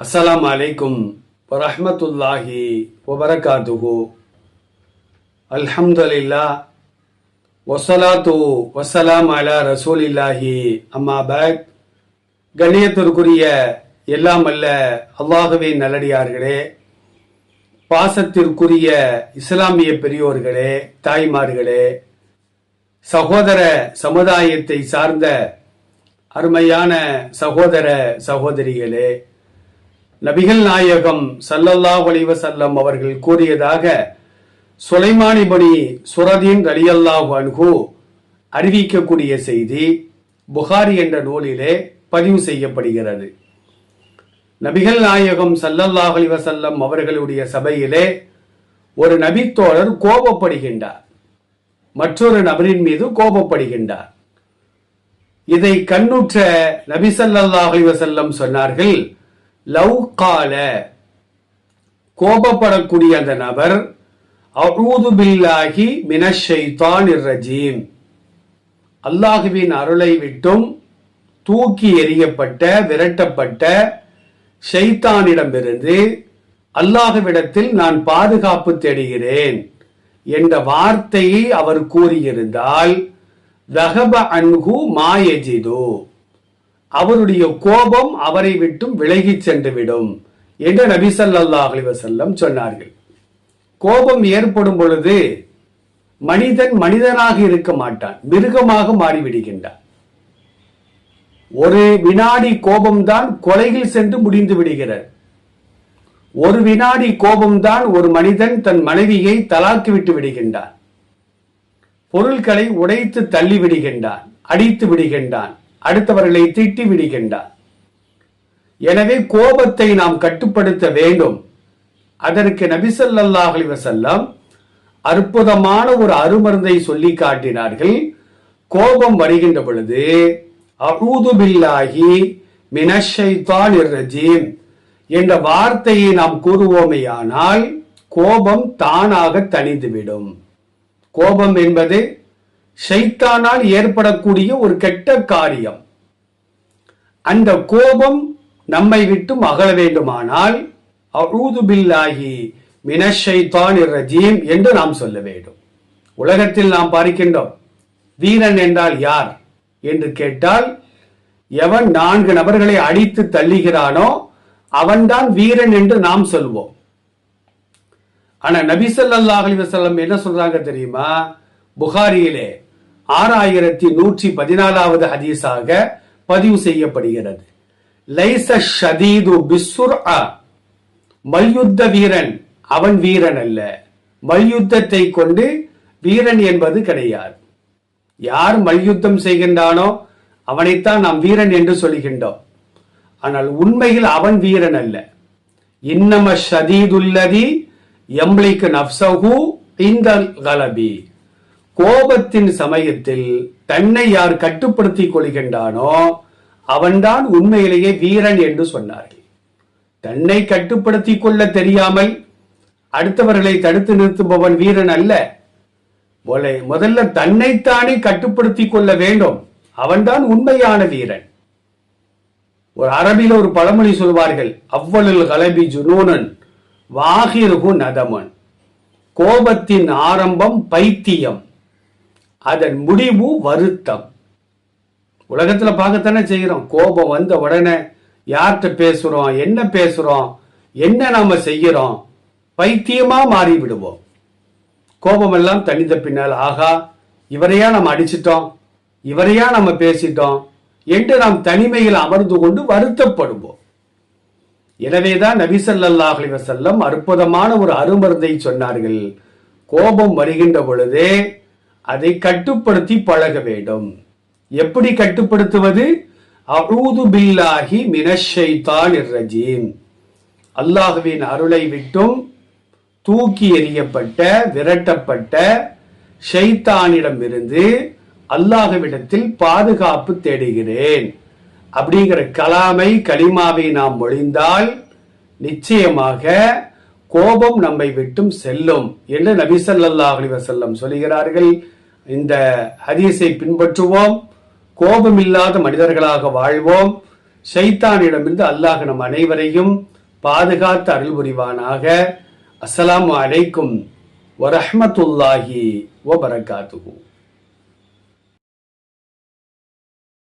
அஸ்லாம் அலைக்கும் வரமத்துல்லாஹி வபரகாத்துஹு அல்ஹம்துலில்லா வசலாத்து வசலாம் அலா ரசூலில்லாஹி. அம்மா பேக் கண்ணியத்திற்குரிய எல்லாம் அல்ல அல்லாகவே நல்லடியார்களே பாசத்திற்குரிய இஸ்லாமிய பெரியோர்களே தாய்மார்களே சகோதர சமுதாயத்தை சார்ந்த அருமையான சகோதர சகோதரிகளே நபிகள் நாயகம் சல்லல்லா அலைஹி செல்லம் அவர்கள் கூறியதாக சுலைமானிபணி சுரதீன் ரலியல்லாஹு அன்ஹு அறிவிக்கக்கூடிய செய்தி புகாரி என்ற நூலிலே பதிவு செய்யப்படுகிறது. நபிகள் நாயகம் சல்லல்லாஹ் அலைஹி அவர்களுடைய சபையிலே ஒரு நபித்தோழர் கோபப்படுகின்றார். மற்றொரு நபரின் மீது கோபப்படுகின்றார். இதை கண்ணுற்ற நபி ஸல்லல்லாஹு அலைஹி சொன்னார்கள் லவ் கால கோபப்படக்கூடிய அந்த நபர் அஊது பில்லாகி மினஷைத்தான் ரஜீம். அல்லாஹுவின் அருளை விட்டும் தூக்கி எறியப்பட்ட விரட்டப்பட்ட ஷைத்தானிடமிருந்து அல்லாஹுவிடத்தில் நான் பாதுகாப்பு தேடுகிறேன் என்ற வார்த்தையை அவர் கூறியிருந்தால் தகப அன்ஹு மாயஜிதோ அவருடைய கோபம் அவரை விட்டும் விலகி சென்றுவிடும் என்று நபி ஸல்லல்லாஹு அலிவசல்லம் சொன்னார்கள். கோபம் ஏற்படும் பொழுது மனிதன் மனிதனாக இருக்க மாட்டான் மிருகமாக மாறிவிடுகின்றான். ஒரு வினாடி கோபம்தான் கொலையில் சென்று முடிந்து விடுகிறார் ஒரு வினாடி கோபம்தான் ஒரு மனிதன் தன் மனைவியை தலாக்கி விட்டு விடுகின்றான். பொருட்களை உடைத்து தள்ளி விடுகின்றான் அடித்து விடுகின்றான். அடுத்தவர்களை திட்டி விடுகின்றார். எனவே கோபத்தை நாம் கட்டுப்படுத்த வேண்டும். அதற்கு நபிசல்லாஹ் அலைஹி அற்புதமான ஒரு அருமருந்தை சொல்லி காட்டினார்கள். கோபம் வருகின்ற பொழுது அஊது பில்லாகி மினஷைத்தான் ரஜீம் என்ற வார்த்தையை நாம் கூறுவோமேயானால் கோபம் தானாக தணிந்துவிடும். கோபம் என்பது ஷைத்தானால் ஏற்படக்கூடிய ஒரு கெட்ட காரியம். அந்த கோபம் நம்மை விட்டும் அகல வேண்டுமானால் அஊது பில்லாஹி மினஷைத்தான் ரஜீம் என்று நாம் சொல்ல வேண்டும். உலகத்தில் நாம் பார்க்கின்றோம் வீரன் என்றால் யார்? என்று கேட்டால் எவன் நான்கு நபர்களை அடித்து தள்ளுகிறானோ அவன்தான் வீரன் என்று நாம் சொல்வோம். ஆனா நபிசல்லாஹ் ஸல்லல்லாஹு என்ன சொல்றாங்க தெரியுமா? புகாரியிலே ஆறாயிரத்தி நூற்றி பதினாலாவது ஹதீஸாக பதிவு செய்யப்படுகிறது. லைச ஷதீது பிஸ்ஸுர்ஆ. மல்யுத்த வீரன் அவன் வீரன் அல்ல. மல்யுத்தத்தை கொண்டு வீரன் என்பது கிடையாது. யார் மல்யுத்தம் செய்கின்றானோ அவனைத்தான் நாம் வீரன் என்று சொல்கின்றோம். ஆனால் உண்மையில் அவன் வீரன் அல்ல. இன்னம ஷதீதுல்லதி எம்லிக்கு நப்சஹு இந்த கலபி. கோபத்தின் சமயத்தில் தன்னை யார் கட்டுப்படுத்திக் கொள்கின்றானோ அவன்தான் உண்மையிலேயே வீரன் என்று சொன்னார்கள். தன்னை கட்டுப்படுத்திக் கொள்ள தெரியாமல் அடுத்தவர்களை தடுத்து நிறுத்துபவன் வீரன் அல்ல. முதல்ல தன்னைத்தானே கட்டுப்படுத்திக் கொள்ள வேண்டும். அவன்தான் உண்மையான வீரன். ஒரு அரபியில் ஒரு பழமொழி சொல்வார்கள் அவ்வளல் கலபி ஜுனூனன் வாகிருகு நதமன். கோபத்தின் ஆரம்பம் பைத்தியம். அதன் முடிவு வருத்தம். உலகத்தில் பார்க்கத்தானே செய்கிறோம் கோபம் வந்த உடனே யார்கிட்ட பேசுகிறோம் என்ன பேசுகிறோம் என்ன நாம் செய்கிறோம் பைத்தியமாக மாறி விடுவோம் கோபமெல்லாம் தனித்த பின்னால் ஆகா இவரையா நம்ம அடிச்சிட்டோம்? இவரையா நம்ம பேசிட்டோம்? என்று நாம் தனிமையில் அமர்ந்து கொண்டு வருத்தப்படுவோம். எனவேதான் தான் ஸல்லல்லாஹு அற்புதமான ஒரு அருமருந்தை சொன்னார்கள். கோபம் வருகின்ற பொழுதே அதை கட்டுப்படுத்தி பழக வேண்டும். எப்படி கட்டுப்படுத்துவது? அஊது பில்லாஹி மினஷைத்தான் ரஜீம். அல்லாஹுவின் அருளை விட்டும் தூக்கி எறியப்பட்ட விரட்டப்பட்ட ஷைத்தானிடமிருந்து அல்லாஹுவிடத்தில் பாதுகாப்பு தேடுகிறேன். அப்படிங்கிற கலாமை கலிமாவை நாம் மொழிந்தால் நிச்சயமாக கோபம் நம்மை விட்டும் செல்லும் என்று நபி ஸல்லல்லாஹு அலைஹி சொல்கிறார்கள். இந்த ஹதீஸை பின்பற்றுவோம். கோபம் இல்லாத மனிதர்களாக வாழ்வோம். ஷைத்தானிடமிருந்து அல்லாஹ் நம் அனைவரையும் பாதுகாத்து அருள் புரிவானாக. அஸ்லாம் அலைக்கும் வரஹ்மத்துல்லாஹி வபரகாத்துஹு.